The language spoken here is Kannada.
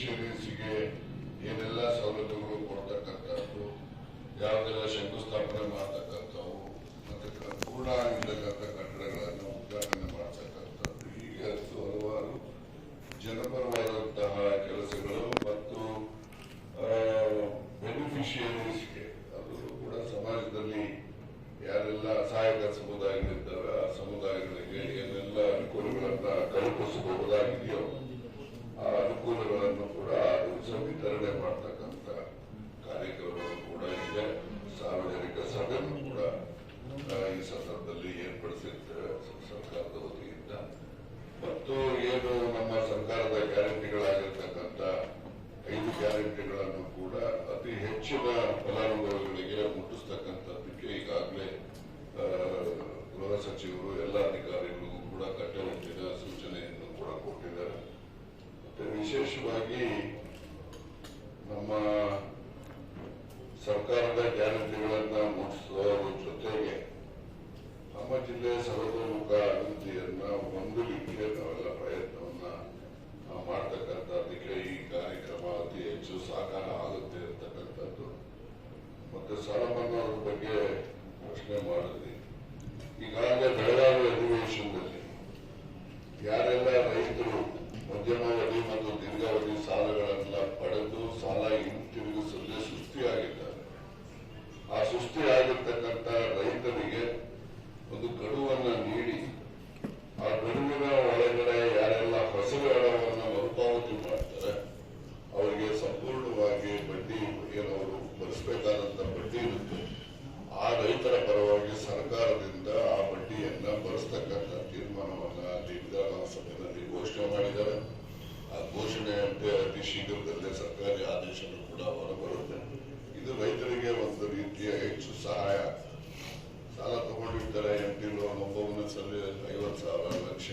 ಫಿಶರೀಸ್ಗೆ ಏನೆಲ್ಲ ಸವಲತ್ತುಗಳು ಕೊಡ್ತಕ್ಕಂಥದ್ದು, ಯಾವುದೆಲ್ಲ ಶಂಕುಸ್ಥಾಪನೆ ಮಾಡ್ತಕ್ಕಂಥವು, ಮತ್ತು ಪೂರ್ಣವಾಗಿರ್ತಕ್ಕಂಥ ಕಟ್ಟಡಗಳನ್ನು ಉದ್ಘಾಟನೆ ಮಾಡ್ತಕ್ಕಂಥದ್ದು. ಹೀಗೆ ಹಲವಾರು ಜನಪರವಾದಂತಹ ಕೆಲಸಗಳು ಮತ್ತು ಬೆನಿಫಿಷಿಯರೀಸ್ಗೆ ಅದು ಕೂಡ ಸಮಾಜದಲ್ಲಿ ಯಾರೆಲ್ಲ ಅಸಹಾಯಕ ಸಮುದಾಯಗಳಿದ್ದಾವೆ, ಆ ಸಮುದಾಯಗಳಿಗೆ ಏನೆಲ್ಲ ಅನುಕೂಲಗಳನ್ನು ಸಂದರ್ಭದಲ್ಲಿ ಏರ್ಪಡಿಸಿರ್ತೇವೆ ಸರ್ಕಾರದ ವತಿಯಿಂದ. ಮತ್ತು ಏನು ನಮ್ಮ ಸರ್ಕಾರದ ಗ್ಯಾರಂಟಿಗಳಾಗಿರ್ತಕ್ಕಂಥ ಐದು ಗ್ಯಾರಂಟಿಗಳನ್ನು ಕೂಡ ಅತಿ ಹೆಚ್ಚಿನ ಫಲಾನುಭವಿಗಳಿಗೆ ಮುಟ್ಟಿಸ್ತಕ್ಕಂಥದ್ದಕ್ಕೆ ಈಗಾಗಲೇ ಗೃಹ ಸಚಿವರು, ಎಲ್ಲ ಅಧಿಕಾರಿಗಳಿಗೂ ಕೂಡ ಕಟ್ಟುನಿಟ್ಟಿನ ಸೂಚನೆಯನ್ನು ಕೂಡ ಕೊಟ್ಟಿದ್ದಾರೆ. ಮತ್ತೆ ವಿಶೇಷವಾಗಿ ನಮ್ಮ ಸರ್ಕಾರದ ಗ್ಯಾರಂಟಿಗಳನ್ನ ಜಿಲ್ಲೆಯ ಸರ್ವತೋಮುಖ ಅಭಿವೃದ್ಧಿಯನ್ನ ರೀತಿಯ ನಾವೆಲ್ಲ ಪ್ರಯತ್ನವನ್ನ ಮಾಡ್ತಕ್ಕಂಥದ್ದಕ್ಕೆ ಈ ಕಾರ್ಯಕ್ರಮ ಅತಿ ಹೆಚ್ಚು ಸಾಕಾರ ಆಗುತ್ತೆ ಅಂತಕ್ಕಂಥದ್ದು. ಮತ್ತೆ ಸಾಲ ಮನ್ನಾದ ಬಗ್ಗೆ ಪ್ರಶ್ನೆ ಮಾಡಿದ್ರಿ. ಮಾಡಿದ್ದಾರೆ ಆ ಘೋಷಣೆಯಂತೆ ಅತಿ ಶೀಘ್ರದಲ್ಲೇ ಸರ್ಕಾರಿ ಆದೇಶಗಳು ಕೂಡ ಹೊರಬರುತ್ತೆ. ಇದು ರೈತರಿಗೆ ಒಂದು ರೀತಿಯ ಹೆಚ್ಚು ಸಹಾಯ. ಸಾಲ ತಗೊಂಡಿರ್ತಾರೆ ಎಂಟಿ ಲೋನ್ ಒಬ್ಬೊಬ್ಬನ ಸಲ ಐವತ್ತು ಸಾವಿರ ಲಕ್ಷ.